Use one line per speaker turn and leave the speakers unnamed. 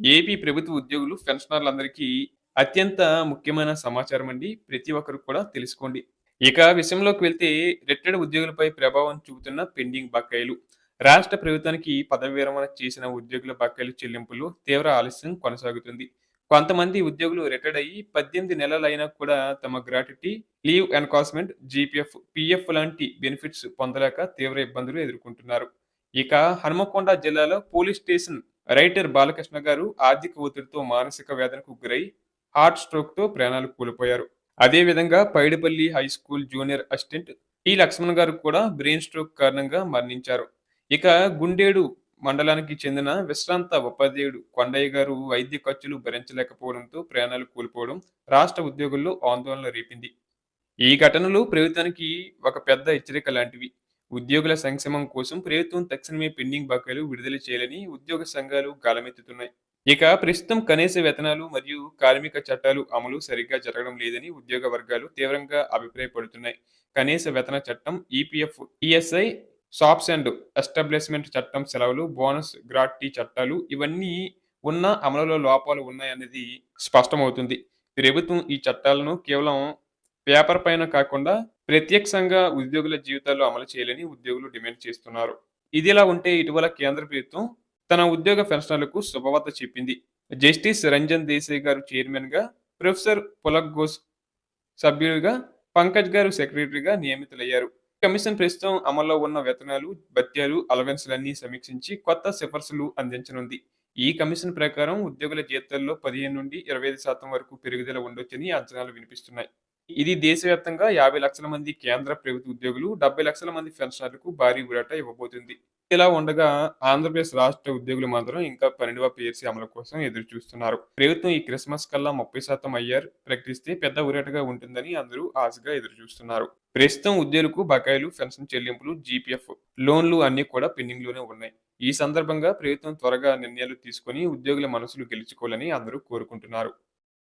AP ప్రభుత్వ ఉద్యోగులు, పెన్షనర్లందరికీ అత్యంత ముఖ్యమైన సమాచారం అండి. ప్రతి ఒక్కరు కూడా తెలుసుకోండి. ఇక విషయంలోకి వెళ్తే రిటైర్డ్ ఉద్యోగులపై ప్రభావం చూపుతున్న పెండింగ్ బకాయిలు. రాష్ట్ర ప్రభుత్వానికి పదవి విరమణ చేసిన ఉద్యోగుల బకాయిలు చెల్లింపులు తీవ్ర ఆలస్యం కొనసాగుతుంది. కొంతమంది ఉద్యోగులు రిటైర్డ్ అయ్యి 18 నెలలైనా కూడా తమ gratuity, leave encashment GPF, PF లాంటి బెనిఫిట్స్ పొందలేక తీవ్ర ఇబ్బందులు ఎదుర్కొంటున్నారు. ఇక హనుమకొండ జిల్లాలో పోలీస్ స్టేషన్ రైటర్ బాలకృష్ణ గారు ఆర్థిక ఒత్తిడితో మానసిక వేదనకు గురై హార్ట్ స్ట్రోక్‌తో ప్రాణాలు కోల్పోయారు. అదే విధంగా high school junior assistant T. Lakshman గారు కూడా బ్రెయిన్ స్ట్రోక్ కారణంగా మరణించారు. ఇక గుండేడు మండలానికి చెందిన విశ్రాంత ఉపాధ్యాయుడు కొండయ్య గారు వైద్య ఖర్చులు భరించలేకపోవడంతో ప్రాణాలు కోల్పోవడం రాష్ట్ర ఉద్యోగుల్లో ఆందోళన రేపింది. ఈ ఘటనలు ప్రభుత్వానికి ఒక పెద్ద హెచ్చరిక లాంటివి. ఉద్యోగుల సంక్షేమం కోసం ప్రభుత్వం తక్షణమే పెండింగ్ బకాయిలు విడుదల చేయాలని ఉద్యోగ సంఘాలు గాలమెత్తుతున్నాయి ఇక ప్రస్తుతం కనీస వేతనాలు మరియు కార్మిక చట్టాలు అమలు సరిగ్గా జరగడం లేదని ఉద్యోగ వర్గాలు తీవ్రంగా అభిప్రాయపడుతున్నాయి. కనీస వేతన చట్టం, EPF, ESI, shops and establishment చట్టం సెలవులు, బోనస్, గ్రాట్యుటీ చట్టాలు ఇవన్నీ ఉన్న అమలులో లోపాలు ఉన్నాయన్నది స్పష్టమవుతుంది. ప్రభుత్వం ఈ చట్టాలను కేవలం పేపర్ పైన కాకుండా ప్రత్యక్షంగా ఉద్యోగుల జీవితాల్లో అమలు చేయాలని ఉద్యోగులు డిమాండ్ చేస్తున్నారు. ఇదిలా ఉంటే ఇటీవల కేంద్ర ప్రభుత్వం తన ఉద్యోగ పెన్షనర్లకు శుభవార్త చెప్పింది. జస్టిస్ రంజన్ దేశాయ్ గారు చైర్మన్‌గా, ప్రొఫెసర్ పులక్ ఘోష్ సభ్యుడిగా, పంకజ్ గారు సెక్రటరీగా నియమితులయ్యారు. కమిషన్ ప్రస్తుతం అమల్లో ఉన్న వేతనాలు, భత్యాలు, అలవెన్స్‌లన్నీ సమీక్షించి కొత్త సిఫార్సులు అందించనుంది. ఈ కమిషన్ ప్రకారం ఉద్యోగుల జీతాల్లో 15 నుండి 25 శాతం వరకు పెరుగుదల ఉండొచ్చని అంచనాలు వినిపిస్తున్నాయి. ఇది దేశవ్యాప్తంగా 50 లక్షల మంది కేంద్ర ప్రభుత్వ ఉద్యోగులు, 70 లక్షల మంది పెన్షనర్లకు భారీ ఊరట ఇవ్వబోతుంది. ఇలా ఉండగా ఆంధ్రప్రదేశ్ రాష్ట్ర ఉద్యోగులు మాత్రం ఇంకా 12వ పీఎస్సీ అమలు కోసం ఎదురు చూస్తున్నారు. ప్రభుత్వం ఈ క్రిస్మస్ కల్లా 30 శాతం అయ్యారు ప్రకటిస్తే పెద్ద ఊరటగా ఉంటుందని అందరూ ఆశగా ఎదురు చూస్తున్నారు ప్రస్తుతం ఉద్యోగులకు బకాయిలు, పెన్షన్ చెల్లింపులు, జీపీఎఫ్, లోన్లు అన్ని కూడా పెండింగ్‌లోనే ఉన్నాయి. ఈ సందర్భంగా ప్రభుత్వం త్వరగా నిర్ణయాలు తీసుకొని ఉద్యోగుల మనసులు గెలుచుకోవాలని అందరూ కోరుకుంటున్నారు.